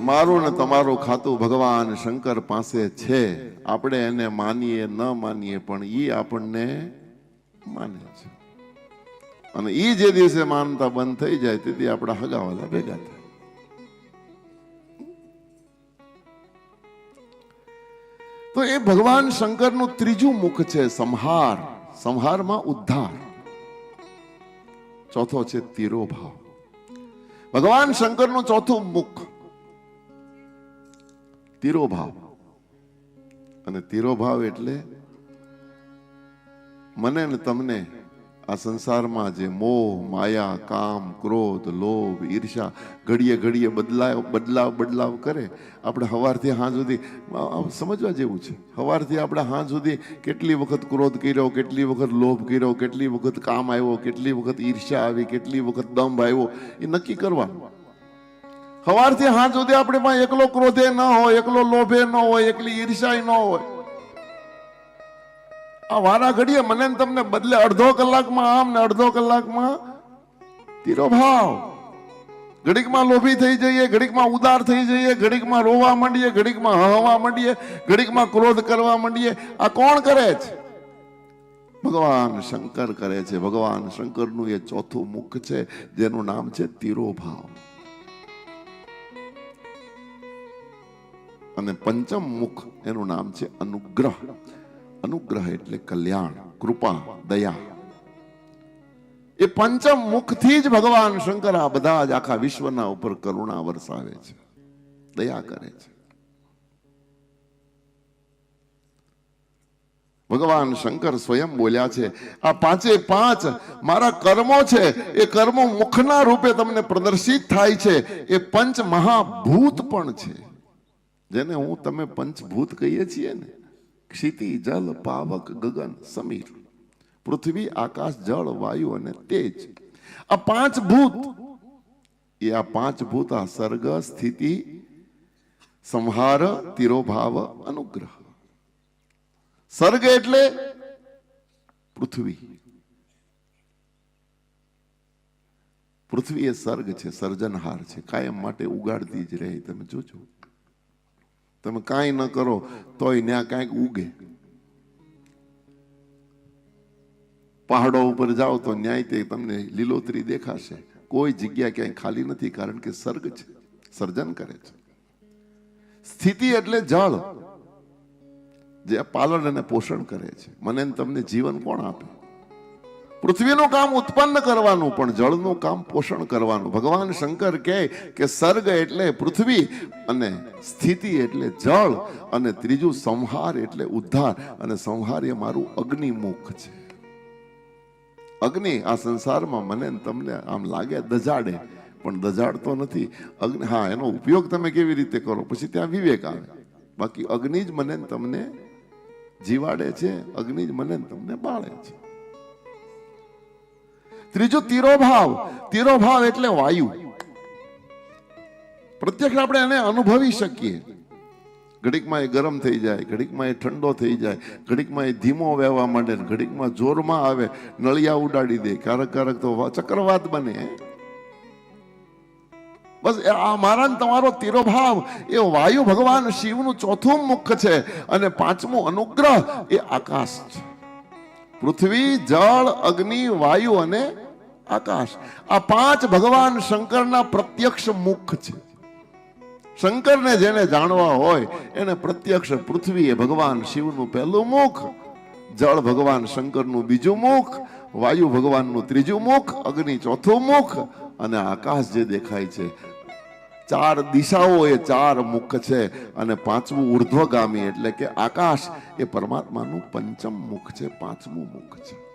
મારું ને તમારું ખાતું ભગવાન શંકર પાસે છે. આપણે એને માનીએ, ન માનીએ, પણ ઈ આપણને માને છે. અને ઈ જે દિવસે માનતા બંધ થઈ જાય, તેથી આપણા હગાવાલા ભેગા થાય. તો એ ભગવાન શંકરનું ત્રીજું મુખ છે સંહાર. સંહારમાં ઉદ્ધાર. ચોથો છે તિરોભાવ. ભગવાન શંકરનું ચોથું મુખ. તિરોભાવ. અને તિરોભાવ એટલે મને ને તમને આ સંસારમાં જે મોહ, માયા, કામ, ક્રોધ, લોભ ઈર્ષા ઘડીએ ઘડીએ બદલાવ બદલાવ બદલાવ કરે. આપણે હવારથી હા સુધી સમજવા જેવું છે. હવારથી આપણે હા સુધી કેટલી વખત ક્રોધ કર્યો, કેટલી વખત લોભ કર્યો, કેટલી વખત કામ આવ્યો, કેટલી વખત ઈર્ષા આવી, કેટલી વખત દંભ આવ્યો, એ નક્કી કરવાનું. સવારથી હાથ સુધી આપણે પાસે એકલો ક્રોધે ન હોય, એકલો લોભે ન હોય, એકલી ઈર્ષાય ન હોય. આ વારા ઘડીએ મને તમને બદલે અડધો કલાકમાં આમ ને અડધો કલાકમાં તીરો ભાવ ઘડીકમાં લોભી થઈ જઈએ, ઘડીકમાં ઉદાર થઈ જઈએ, ઘડીકમાં રોવા માંડીએ, ઘડીકમાં હવા માંડીએ, ઘડીકમાં ક્રોધ કરવા માંડીએ. આ કોણ કરે છે? ભગવાન શંકર કરે છે. ભગવાન શંકરનું એ ચોથું મુખ છે, જેનું નામ છે તિરોભાવ. અને પંચમ મુખ એનું નામ છે અનુગ્રહ. અનુગ્રહ એટલે કલ્યાણ, કૃપા, દયા. એ પંચમ મુખથી જ ભગવાન શંકર આ બધા જ આખા વિશ્વના ઉપર કરુણા વરસાવે છે, દયા કરે છે. ભગવાન શંકર સ્વયં બોલ્યા છે, આ પાંચે પાંચ મારા કર્મો છે, એ કર્મો મુખના રૂપે તમને પ્રદર્શિત થાય છે. એ પંચ મહાભૂત પણ છે. જેને હું તમે પંચભૂત કહીએ છીએ ને, ક્ષિતિ, જલ, પાવક, ગગન સમીર. પૃથ્વી, આકાશ, જળ, વાયુ અને તેજ. આ પાંચ ભૂત. એ આ પાંચ ભૂત આ સર્ગ, સ્થિતિ, સંહાર, તિરોભાવ, અનુગ્રહ. સર્ગ એટલે પૃથ્વી. પૃથ્વી એ સર્ગ છે, સર્જનહાર છે, કાયમ માટે ઉગાડતી જ રહે, તમે જોજો. તમે કાંઈ ન કરો, તોય ત્યાં કાંઈક ઉગે. પહાડો ઉપર જાઓ તો ન્યાય તે તમને લીલોતરી દેખાશે. કોઈ જગ્યા ક્યાંય ખાલી નથી, કારણ કે સર્ગ છે, સર્જન કરે છે. સ્થિતિ એટલે જળ, જે પાલન અને પોષણ કરે છે. મને તમને જીવન કોણ આપે? પૃથ્વીનું કામ ઉત્પન્ન કરવાનું, પણ જળનું કામ પોષણ કરવાનું. ભગવાન શંકર કહે કે સર્ગ એટલે પૃથ્વી અને સ્થિતિ એટલે જળ અને ત્રીજું સંહાર એટલે ઉદ્ધાર. અને સંહાર એ મારું અગ્નિમુખ છે. અગ્નિ આ સંસારમાં મને તમને આમ લાગે દજાડે પણ દજાડતો નથી. અગ્નિ, હા, એનો ઉપયોગ તમે કેવી રીતે કરો? પછી ત્યાં વિવેક આવે. બાકી અગ્નિ જ મને તમને જીવાડે છે, અગ્નિ જ મને તમને બાળે છે. ત્રીજું તિરોભાવ. તિરોભાવ એટલે વાયુ. પ્રત્યક્ષ આપણે એને અનુભવી શકીએ. ઘડીકમાં એ ગરમ થઈ જાય, ઘડીકમાં એ ઠંડો થઈ જાય, ઘડીકમાં એ ધીમો વહેવા માંડે, ઘડીકમાં જોરમાં આવે, નળિયા ઉડાડી દે ક્યારેક ક્યારેક તો ચક્રવાત બને. બસ આ મારા તમારો તિરોભાવ, એ વાયુ ભગવાન શિવનું ચોથું મુખ છે અને પાંચમું અનુગ્રહ એ આકાશ છે. પૃથ્વી, જળ, અગ્નિ, વાયુ અને આકાશ. આ પાંચ ભગવાન શંકરના પ્રત્યક્ષ મુખ છે. શંકરને જેને જાણવા હોય, એને પ્રત્યક્ષ પૃથ્વી એ ભગવાન શિવનું પહેલું મુખ, જળ ભગવાન શંકરનું બીજું મુખ, વાયુ ભગવાનનું ત્રીજું મુખ, અગ્નિ ચોથું મુખ અને આકાશ જે દેખાય છે. ચાર દિશાઓ એ ચાર મુખ છે અને પાંચમું ઉર્ધ્વગામી એટલે કે આકાશ એ પરમાત્માનું પંચમ મુખ છે, પાંચમું મુખ છે.